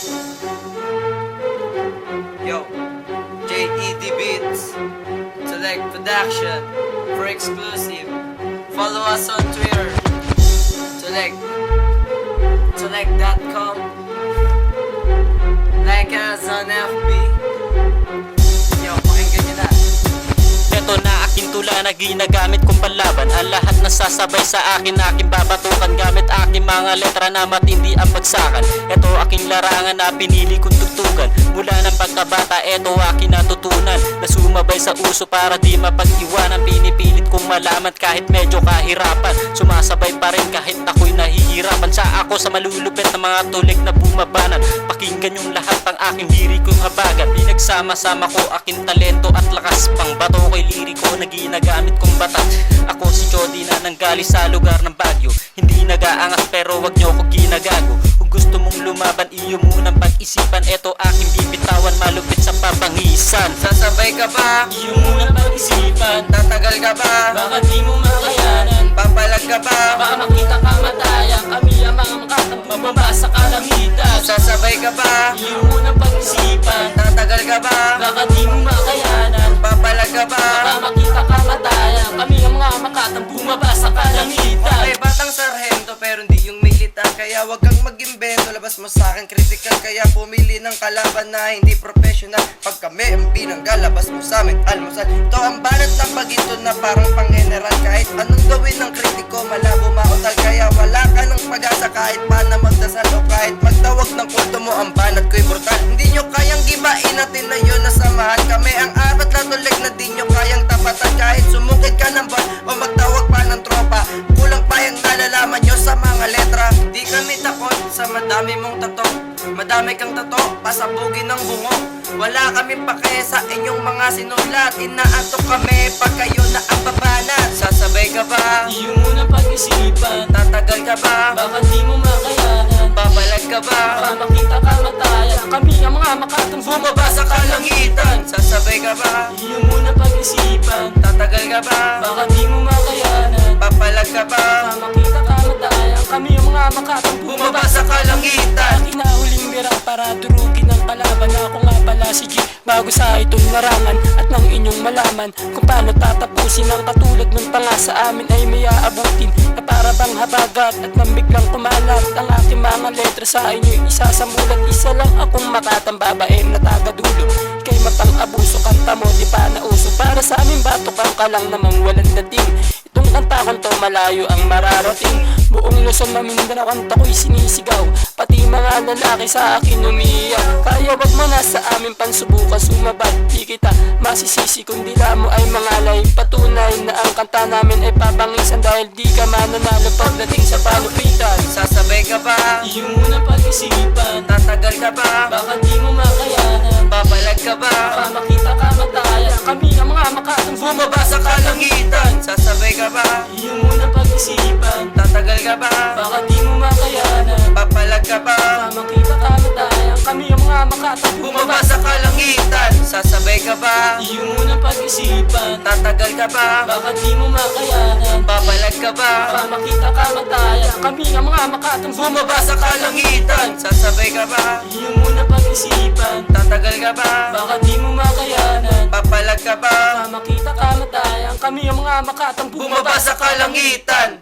Yo, JED Beats, Select Production for exclusive. Follow us on Twitter. Select, select.com. Like us on FB. Yo, pakinggan nyo. Ito na aking tula na ginagamit kong panlaban Ang lahat na sasabay sa akin aking babatukan Gamit aking mga letra na matindi ang bagsakan. Ito aking larangan na pinili kong tugtugan Mula ng pagkabata ito aking natutunan. Na sumabay sa uso para di mapag-iwanan. Pinipilit kong malaman kahit medyo kahirapan. Sumasabay pa rin kahit ako'y nahihirapan. Sa ako sa malulupit na mga tulig na bumabanan. Pakinggan yung lahat ang aking lirikong habagat. Pinagsama-sama ko aking talento at lakas Pang bato. Ko'y liriko na ginagamit kong batas. Ako si Jody na nanggali sa lugar ng Baguio. Hindi nagaangas pero wag niyo ko ginagago munang pag-isipan Tatagal ka ba? Baka di mo makayanan Papalag ka ba? Baka makita ka matayan Kami ang mga makatang bumaba sa kalamitan Sasabay ka ba? Iyo munang pag-isipan Tatagal ka ba? Baka di mo makayanan Papalag Kaya wag kang mag-imbento Labas mo sa akin critical. Kaya pumili ng kalaban na hindi professional. Pag kami ang pinangga Labas mo sa amin almusal. Ito ang banat ng bagito na parang pang general Kahit anong gawin ng kritiko Malabo mautal. Kaya wala ka ng pag-asa Kahit pa Di kami takot sa madami mong tato Madami kang tato, pasabugin ng bungo Wala kami pake sa inyong mga sinulat Inaantok kami pag kayo na ang babanat Sasabay ka ba? Iyo muna pag-isipan Tatagal ka ba? Baka di mo makayanan Babalag ka ba? Baka makita ka matayan Kami ang mga makatang Bumaba sa kalangitan Sasabay ka ba? Iyo muna pag-isipan Tatagal ka ba? Baka di mo makayanan Papalag ka ba? Baka makita ka matayan Ang makatang Bumaba sa kalangitan. Kinahuling mirang para durugin ng kalaban. Ako nga pala si G Bago sa itong larangan. At nang inyong malaman Kung paano tatapusin ang katulad ng panga sa amin ay may aabutin Na para bang habagat at nang kumalat Ang aking mga letra sa inyo isasamulat Isa lang akong makatang babae na tagadulo Kay matang abuso kanta mo di pa nauso. Para sa amin batok ang kalang namang walang dating Itong kanta kong to malayo ang mararating. Buong Luzon Mamindanao kanta ko'y sinisigaw. Pati mga lalaki sa akin umiiyak Kaya wag mo na sa amin pansubukan sumabad Di kita masisisi. Kung dila mo ay mangalay Patunay na ang kanta namin ay papangisan Dahil di ka mananalo pagdating sa palupitan Sasabay ka ba? Iyo muna pag-isipan. Tatagal ka ba? Baka di Ba? Iyo muna pag-isipan Tatagal ka ba? Baka di mo makayanan Papalag ka ba? Baka makita ka matayan Kami ang mga makatang Bumaba sa kalangitan Sasabay ka ba? Iyo muna pag-isipan Tatagal ka ba? Baka di mo makayanan Babalag ka ba? Baka makita ka matayan Kami ang mga makatang Bumaba sa kalangitan Sasabay ka ba? Iyo muna pag-isipan Tatagal ka ba? Baka di mo Papalag ka ba? Baka makita ka matayan Kami ang mga makatang Bumaba sa kalangitan